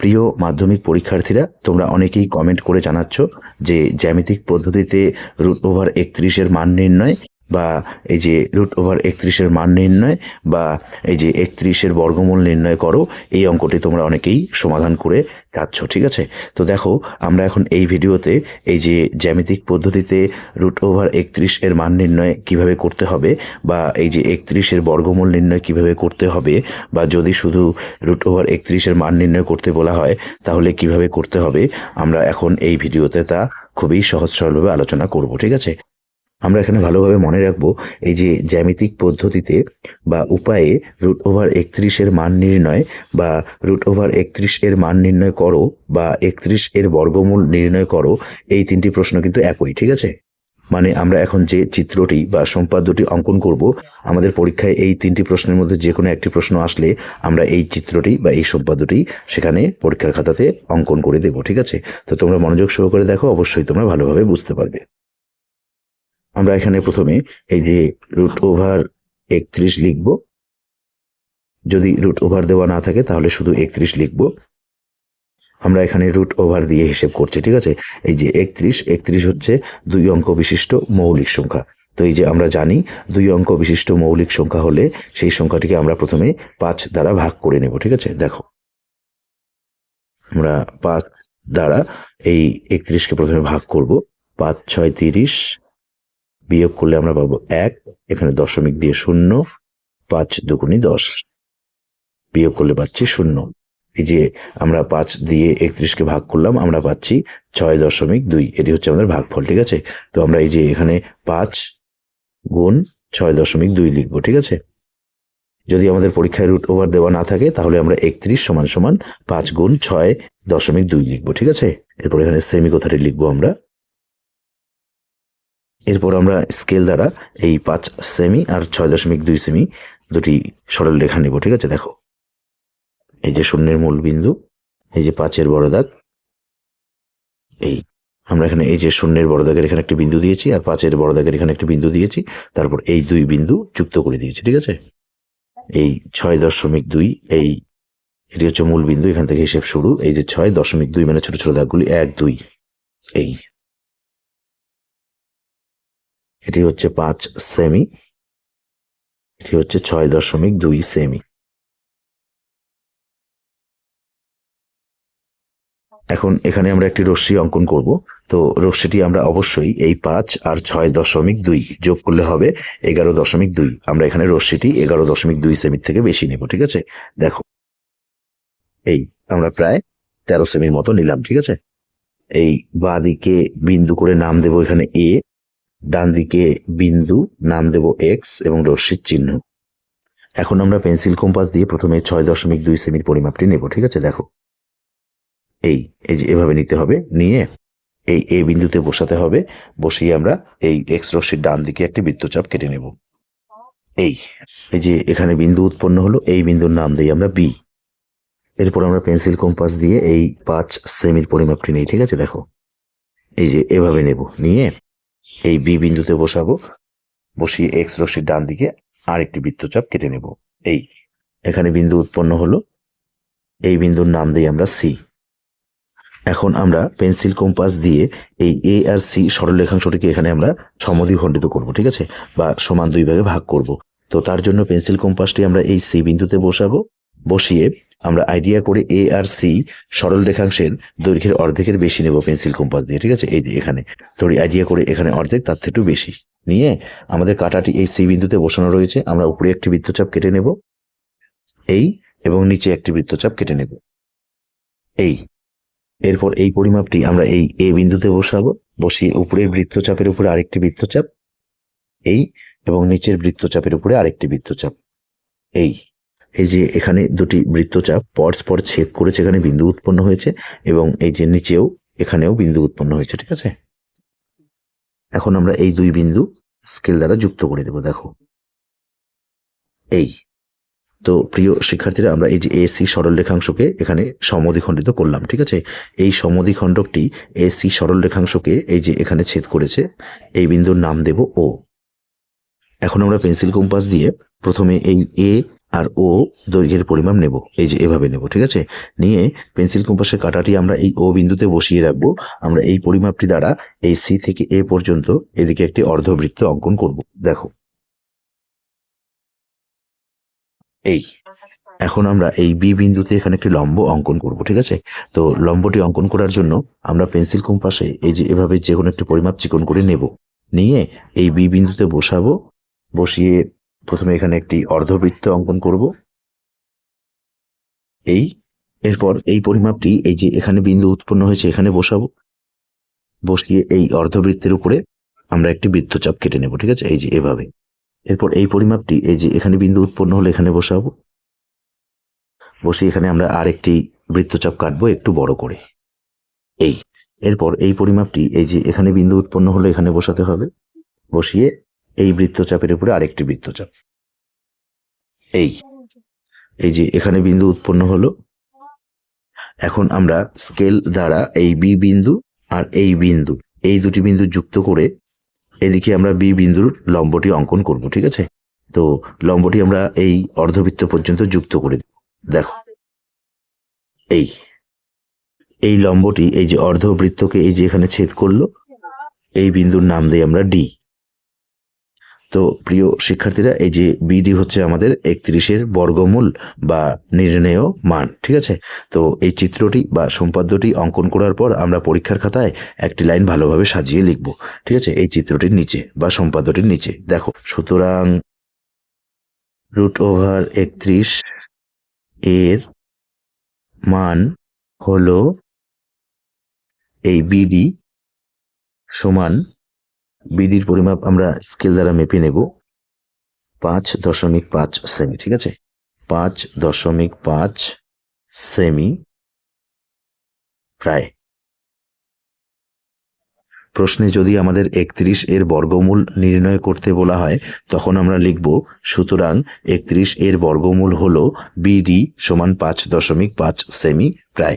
প্রিয় মাধ্যমিক পরীক্ষার্থীরা, তোমরা অনেকেই কমেন্ট করে জানাচ্ছ যে জ্যামিতিক পদ্ধতিতে রুট ওভার একত্রিশের মান নির্ণয় বা এই যে রুট ওভার একত্রিশের মান নির্ণয় বা এই যে একত্রিশের বর্গমূল নির্ণয় করো, এই অঙ্কটি তোমরা অনেকেই সমাধান করে যাচ্ছ ঠিক আছে? তো দেখো, আমরা এখন এই ভিডিওতে এই যে জ্যামিতিক পদ্ধতিতে রুট ওভার একত্রিশ এর মান নির্ণয় কীভাবে করতে হবে বা এই যে একত্রিশের বর্গমূল নির্ণয় কীভাবে করতে হবে বা যদি শুধু রুট ওভার একত্রিশের মান নির্ণয় করতে বলা হয়, তাহলে কীভাবে করতে হবে, আমরা এখন এই ভিডিওতে তা খুবই সহজ সরলভাবে আলোচনা করব, ঠিক আছে? আমরা এখানে ভালোভাবে মনে রাখব, এই যে জ্যামিতিক পদ্ধতিতে বা উপায়ে রুট ওভার একত্রিশের মান নির্ণয় বা রুট ওভার একত্রিশ এর মান নির্ণয় করো বা একত্রিশ এর বর্গমূল নির্ণয় করো, এই তিনটি প্রশ্ন কিন্তু একই, ঠিক আছে? মানে আমরা এখন যে চিত্রটি বা সম্পাদ্যটি অঙ্কন করব, আমাদের পরীক্ষায় এই তিনটি প্রশ্নের মধ্যে যে কোনো একটি প্রশ্ন আসলে আমরা এই চিত্রটি বা এই সম্পাদ্যটি সেখানে পরীক্ষার খাতাতে অঙ্কন করে দেব, ঠিক আছে? তো তোমরা মনোযোগ সহকারে দেখো, অবশ্যই তোমরা ভালোভাবে বুঝতে পারবে। আমরা এখানে প্রথমে এই যে রুট ওভার একত্রিশ লিখব। যদি রুট ওভার দেওয়া না থাকে, তাহলে শুধু একত্রিশ লিখব। আমরা এখানে রুট ওভার দিয়ে হিসেব করছি, ঠিক আছে? এই যে একত্রিশ একত্রিশ হচ্ছে দুই অঙ্ক বিশিষ্ট মৌলিক সংখ্যা। তো এই যে আমরা জানি দুই অঙ্ক বিশিষ্ট মৌলিক সংখ্যা হলে সেই সংখ্যাটিকে আমরা প্রথমে পাঁচ দ্বারা ভাগ করে নেব, ঠিক আছে? দেখো। আমরা পাঁচ দ্বারা এই একত্রিশকে প্রথমে ভাগ করব। পাঁচ, ছয়, তিরিশ বিয়োগ করলে আমরা পাবো এক, এখানে দশমিক দিয়ে শূন্য, পাঁচ দুগুণি দশ। বিয়োগ করলে পাচ্ছি শূন্য। এই যে আমরা পাঁচ দিয়ে একত্রিশকে ভাগ করলাম, আমরা পাচ্ছি ছয় দশমিক দুই। এটি হচ্ছে আমাদের ভাগফল, ঠিক আছে? তো আমরা এই যে এখানে পাঁচ গুণ ছয় দশমিক দুই লিখব, ঠিক আছে? যদি আমাদের পরীক্ষায় রুট ওভার দেওয়া না থাকে, তাহলে আমরা একত্রিশ সমান সমান পাঁচ গুণ ছয় দশমিক দুই লিখব, ঠিক আছে? এরপর এখানে সেমি কথাটি লিখব আমরা। এরপর আমরা স্কেল দ্বারা এই পাঁচ সেমি আর ছয় দশমিক দুই সেমি দুটি সরল রেখা নেব, ঠিক আছে? দেখো। এই যে শূন্যের মূল বিন্দু, এই যে পাঁচের বড় দাগ, এই আমরা এখানে এই যে শূন্যের বড় দাগের এখানে একটি বিন্দু দিয়েছি আর পাঁচের বড় দাগের এখানে একটি বিন্দু দিয়েছি, তারপর এই দুই বিন্দু যুক্ত করে দিয়েছি, ঠিক আছে? এই ছয় দশমিক দুই, এই এটি হচ্ছে মূল বিন্দু, এখান থেকে হিসেব শুরু। এই যে ছয় দশমিক দুই মানে ছোট ছোট দাগগুলি, এক, দুই, এই এটি হচ্ছে পাঁচ সেমি। এটি হচ্ছে ছয় দশমিক দুই সেমি। এখন এখানে আমরা একটি রশ্মি অঙ্কন করব। তো রশ্মিটি আমরা অবশ্যই এই পাঁচ আর ছয় দশমিক দুই যোগ করলে হবে এগারো দশমিক দুই। আমরা এখানে রশ্মিটি এগারো দশমিক দুই সেমির থেকে বেশি নেব, ঠিক আছে? দেখো। এই আমরা প্রায় তেরো সেমির মতো নিলাম, ঠিক আছে? এই বাঁ দিকে বিন্দু করে নাম দেবো এখানে এ ডান দিকে বিন্দু, নাম দেব এক্স এবং রশ্মির চিহ্ন। এখন আমরা পেন্সিল কম্পাস দিয়ে প্রথমে ছয় দশমিক দুই সেমির পরিমাপটি নেব, ঠিক আছে? দেখো। এই এই যে এভাবে নিতে হবে, নিয়ে এই এ বিন্দুতে বসাতে হবে, বসিয়ে আমরা এই এক্স রশ্মির ডান দিকে একটি বৃত্তচাপ কেটে নেব। এই এই যে এখানে বিন্দু উৎপন্ন হলো, এই বিন্দুর নাম দিই আমরা বি এরপর আমরা পেন্সিল কম্পাস দিয়ে এই পাঁচ সেমির পরিমাপটি নেই, ঠিক আছে? দেখো। এই যে এভাবে নেব, নিয়ে এই বি বিন্দুতে বসাবো। বসিয়ে এক্স রশ্মির ডান দিকে আরেকটি বৃত্তচাপ কেটে নেব। এই, এখানে বিন্দু উৎপন্ন হলো। এই বিন্দুর নাম দিই আমরা সি এখন আমরা পেন্সিল কম্পাস দিয়ে এই এ আর সি সরলরেখাংশটিকে এখানে আমরা সমদ্বিখণ্ডিত করব, ঠিক আছে? বা সমান দুই ভাগে ভাগ করব। তো তার জন্য পেন্সিল কম্পাসটি আমরা এই সি বিন্দুতে বসাবো। বসিয়ে আমরা আইডিয়া করে এ আর সি সরল রেখাংশের দৈর্ঘ্যের অর্ধেকের বেশি নেব পেন্সিল কম্পাস দিয়ে, ঠিক আছে? এই যে এখানে। ধরি আইডিয়া করে এখানে অর্ধেক, তার থেকে বেশি। নিয়ে আমাদের কাটাটি এই সি বিন্দুতে বসানো রয়েছে, আমরা উপরে একটি বৃত্তচাপ কেটে নেব। এই এবং নিচে একটি বৃত্তচাপ কেটে নেব। এই। এরপর এই পরিমাপটি আমরা এই এ বিন্দুতে বসাবো, বসিয়ে উপরের বৃত্তচাপের উপরে আরেকটি বৃত্তচাপ, এই এবং নিচের বৃত্তচাপের উপরে আরেকটি বৃত্তচাপ, এই। এই যে এখানে দুটি বৃত্তচাপ পরস্পর ছেদ করেছে এখানে বিন্দু উৎপন্ন হয়েছে এবং এই যে নিচেও এখানেও বিন্দু উৎপন্ন হয়েছে, ঠিক আছে? এখন আমরা এই দুই বিন্দু স্কেল দ্বারা যুক্ত করে দেব, দেখো। এই। তো প্রিয় শিক্ষার্থীরা, আমরা এই যে এসি সরল রেখাংশকে এখানে সমদ্বিখণ্ডিত করলাম, ঠিক আছে? এই সমদ্বিখণ্ডকটি এসি সরল রেখাংশকে এই যে এখানে ছেদ করেছে, এই বিন্দুর নাম দেব ও এখন আমরা পেন্সিল কম্পাস দিয়ে প্রথমে এই এ আর ও দৈর্ঘ্যের পরিমাপ নেব। এই যে এভাবে নেব, ঠিক আছে? নিয়ে পেন্সিল কম্পাসের কাঁটাটি আমরা এই ও বিন্দুতে বসিয়ে রাখব। আমরা এই পরিমাপটি দ্বারা এই সি থেকে এ পর্যন্ত এদিকে একটি অর্ধবৃত্ত অঙ্কন করব। দেখো। এই। এখন আমরা এই বি বিন্দুতে এখানে একটি লম্ব অঙ্কন করব, ঠিক আছে? তো লম্বটি অঙ্কন করার জন্য আমরা পেন্সিল কম্পাসে এই যে এভাবে যে কোনো একটি পরিমাপ চিকন করে নেব। নিয়ে এই বি বিন্দুতে বসাবো। বসিয়ে প্রথমে এখানে একটি অর্ধবৃত্ত অঙ্কন করব। এই, এরপর এই পরিমাপটি, এই যে এখানে বিন্দু উৎপন্ন হয়েছে, এখানে বসাবো। বসিয়ে এই অর্ধবৃত্তের উপরে আমরা একটি বৃত্তচাপ কেটে নেব, ঠিক আছে? এই যে এভাবে। এরপর এই পরিমাপটি, এই যে এখানে বিন্দু উৎপন্ন হলে এখানে বসাবো। বসে এখানে আমরা আরেকটি বৃত্তচাপ কাটবো একটু বড় করে। এই, এরপর এই পরিমাপটি, এই যে এখানে বিন্দু উৎপন্ন হলে এখানে বসাতে হবে। বসিয়ে এই বৃত্তচাপের উপরে আরেকটি বৃত্তচাপ। এই। এই যে এখানে বিন্দু উৎপন্ন হলো। এখন আমরা স্কেল দ্বারা এই বি বিন্দু আর এই বিন্দু, এই দুটি বিন্দু যুক্ত করে এদিকে আমরা বি বিন্দুর লম্বটি অঙ্কন করব, ঠিক আছে? তো লম্বটি আমরা এই অর্ধবৃত্ত পর্যন্ত যুক্ত করে দেখো। এই। এই লম্বটি এই যে অর্ধবৃত্তকে এই যে এখানে ছেদ করল, এই বিন্দুর নাম দিই আমরা ডি। তো প্রিয় শিক্ষার্থীরা, এই যে বিডি হচ্ছে আমাদের একত্রিশের বর্গমূল বা নির্ণেয় মান, ঠিক আছে? তো এই চিত্রটি বা সম্পাদ্যটি অঙ্কন করার পর আমরা পরীক্ষার খাতায় একটি লাইন ভালোভাবে সাজিয়ে লিখব, ঠিক আছে? এই চিত্রটির নিচে বা সম্পাদ্যটির নিচে। দেখো, সুতরাং রুট ওভার একত্রিশ এর মান হলো এই বিডি সমান বিডির পরিমাপ আমরা স্কেল দ্বারা মেপে নেব। পাঁচ দশমিক পাঁচ সেমি, ঠিক আছে? পাঁচ দশমিক পাঁচ সেমি প্রায়। প্রশ্নে যদি আমাদের একত্রিশ এর বর্গমূল নির্ণয় করতে বলা হয়, তখন আমরা লিখব, সুতরাং একত্রিশ এর বর্গমূল হল বিডি সমান পাঁচ দশমিক পাঁচ সেমি প্রায়।